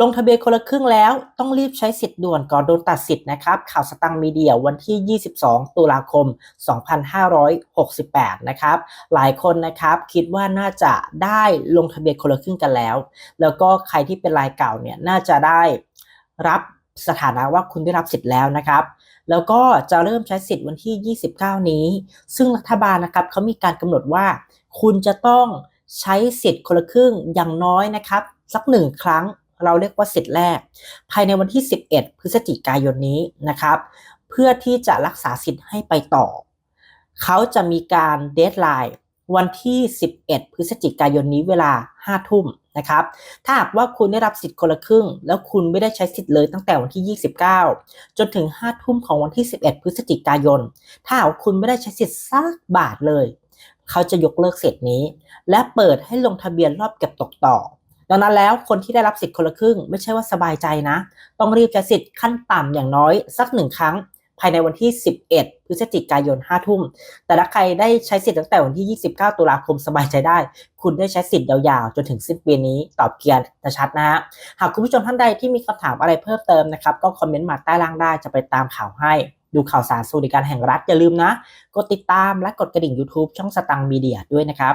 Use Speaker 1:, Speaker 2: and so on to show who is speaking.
Speaker 1: ลงทะเบียนคนละครึ่งแล้วต้องรีบใช้สิทธิ์ด่วนก่อนโดนตัดสิทธิ์นะครับ ข่าวสตังค์มีเดียวันที่ 22 ตุลาคม 2568 นะครับ หลายคนนะครับคิดว่าน่าจะได้ลงทะเบียนคนละครึ่งกันแล้ว แล้วก็ใครที่เป็นรายเก่าเนี่ยน่าจะได้รับสถานะว่าคุณได้รับสิทธิ์แล้วนะครับ แล้วก็จะเริ่มใช้สิทธิ์วันที่ 29 นี้ ซึ่งรัฐบาลนะครับเขามีการกำหนดว่า คุณจะต้องใช้สิทธิ์คนละครึ่งอย่างน้อยนะครับ สักหนึ่งครั้ง เราเรียกว่าสิทธิ์แรก ภายในวันที่ 11 พฤศจิกายนนี้นะครับ เพื่อที่จะรักษาสิทธิ์ให้ไปต่อ เขาจะมีการเดทไลน์วันที่ 11 พฤศจิกายนนี้เวลา 5 ทุ่มนะครับ ถ้าหากว่าคุณได้รับสิทธิ์คนละครึ่ง แล้วคุณไม่ได้ใช้สิทธิ์เลยตั้งแต่วันที่ 29 จนถึง 5 ทุ่มของวันที่ 11 พฤศจิกายน ถ้าหากคุณไม่ได้ใช้สิทธิ์สักบาทเลย เขาจะยกเลิกสิทธิ์นี้ และเปิดให้ลงทะเบียนรอบเก็บตกต่อ ดังนั้นแล้วคนที่ได้รับสิทธิ์คนละครึ่ง ไม่ใช่ว่าสบายใจนะ ต้องรีบใช้สิทธิ์ขั้นต่ำอย่างน้อยสักหนึ่งครั้ง ภายในวันที่ 11 พฤศจิกายน 5 ทุ่ม แต่ถ้าใครได้ใช้สิทธิ์ตั้งแต่วันที่ 29 ตุลาคมสบายใจได้ คุณได้ใช้สิทธิ์ยาวๆ จนถึงสิ้นปีนี้ตอบเกียร์ชัดนะฮะหากคุณผู้ชมท่านใดที่มีคำถามอะไรเพิ่มเติมนะครับก็คอมเมนต์มาใต้ล่างได้จะไปตามข่าวให้ดูข่าวสารสวัสดิการแห่งรัฐอย่าลืมนะ กดติดตามและกดกระดิ่ง YouTube ช่องสตังมีเดียด้วยนะครับ